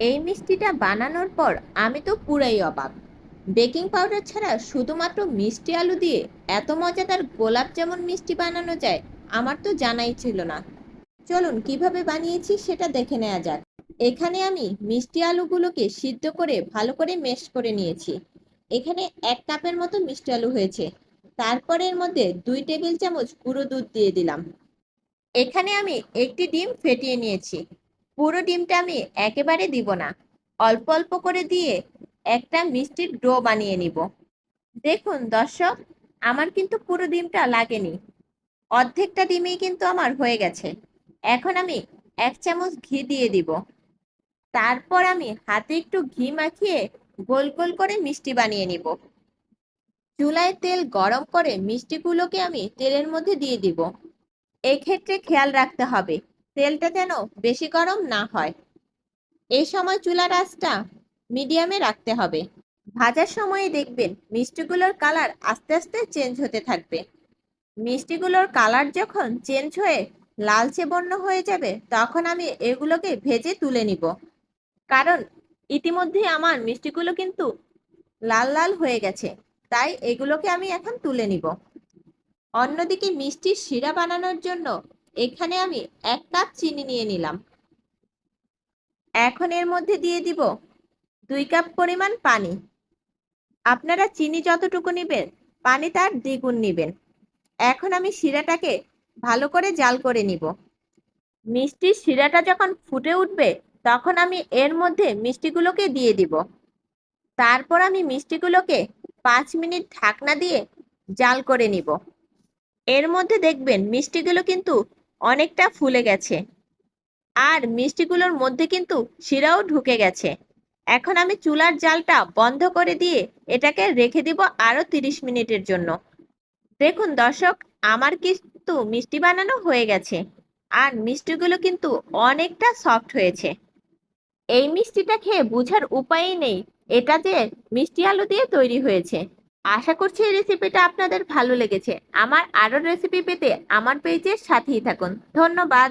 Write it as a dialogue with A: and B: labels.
A: এই মিষ্টিটা বানানোর পর আমি তো পুরাই অবাক। বেকিং পাউডার ছাড়া শুধুমাত্র মিষ্টি আলু দিয়ে এত মজাদার গোলাপ যেমন মিষ্টি বানানো যায়, আমার তো জানাই ছিল না। চলুন, কীভাবে বানিয়েছি সেটা দেখে নেওয়া যাক। এখানে আমি মিষ্টি আলুগুলোকে সিদ্ধ করে ভালো করে মেশ করে নিয়েছি। এখানে এক কাপের মতো মিষ্টি আলু হয়েছে। তারপর এর মধ্যে দুই টেবিল চামচ গুঁড়ো দুধ দিয়ে দিলাম। এখানে আমি একটি ডিম ফেটিয়ে নিয়েছি। পুরো ডিমটা আমি একেবারে দিব না। অল্প অল্প করে দিয়ে একটা মিষ্টির ডো বানিয়ে নিব। দেখুন দর্শক, আমার কিন্তু পুরো ডিমটা লাগেনি। অর্ধেকটা ডিমেই কিন্তু আমার হয়ে গেছে। এখন আমি এক চামচ ঘি দিয়ে দিব। তারপর আমি হাতে একটু ঘি মাখিয়ে গোল গোল করে মিষ্টি বানিয়ে নিব। চুলায় তেল গরম করে মিষ্টিগুলোকে আমি তেলের মধ্যে দিয়ে দিব। এক্ষেত্রে খেয়াল রাখতে হবে। তেলটা যেন বেশি গরম না হয়। এই সময় চুলার আঁচটা মিডিয়ামে রাখতে হবে। ভাজার সময়ে দেখবেন মিষ্টিগুলোর কালার আস্তে আস্তে চেঞ্জ হতে থাকবে। মিষ্টিগুলোর কালার যখন চেঞ্জ হয়ে লালচে বর্ণ হয়ে যাবে, তখন আমি এগুলোকে ভেজে তুলে নিব। কারণ ইতিমধ্যে আমার মিষ্টিগুলো কিন্তু লাল লাল হয়ে গেছে, তাই এগুলোকে আমি এখন তুলে নিব। অন্যদিকে মিষ্টির শিরা বানানোর জন্য এখানে আমি এক কাপ চিনি নিয়ে নিলাম। এখন এর মধ্যে দিয়ে দিব দুই কাপ পরিমাণ পানি। আপনারা চিনি যতটুকু নেবেন, পানি তার দ্বিগুণ নেবেন। এখন আমি শিরাটাকে ভালো করে জাল করে নিব। মিষ্টির শিরাটা যখন ফুটে উঠবে, তখন আমি এর মধ্যে মিষ্টিগুলোকে দিয়ে দিব। তারপর আমি মিষ্টিগুলোকে পাঁচ মিনিট ঢাকনা দিয়ে জাল করে নিব। এর মধ্যে দেখবেন মিষ্টিগুলো কিন্তু অনেকটা ফুলে গেছে। আর মিষ্টিগুলোর মধ্যে কিন্তু শিরাও ঢুকে গেছে। এখন আমি চুলার জালটা বন্ধ করে দিয়ে এটাকে রেখে দিব আরও তিরিশ মিনিটের জন্য। দেখুন দর্শক, আমার কিন্তু মিষ্টি বানানো হয়ে গেছে। আর মিষ্টিগুলো কিন্তু অনেকটা সফট হয়েছে। এই মিষ্টিটা খেয়ে বোঝার উপায়ই নেই। এটা যে মিষ্টি আলু দিয়ে তৈরি হয়েছে। আশা করছি এই রেসিপিটা আপনাদের ভালো লেগেছে। আমার আরও রেসিপি পেতে আমার পেজের সাথেই থাকুন। ধন্যবাদ।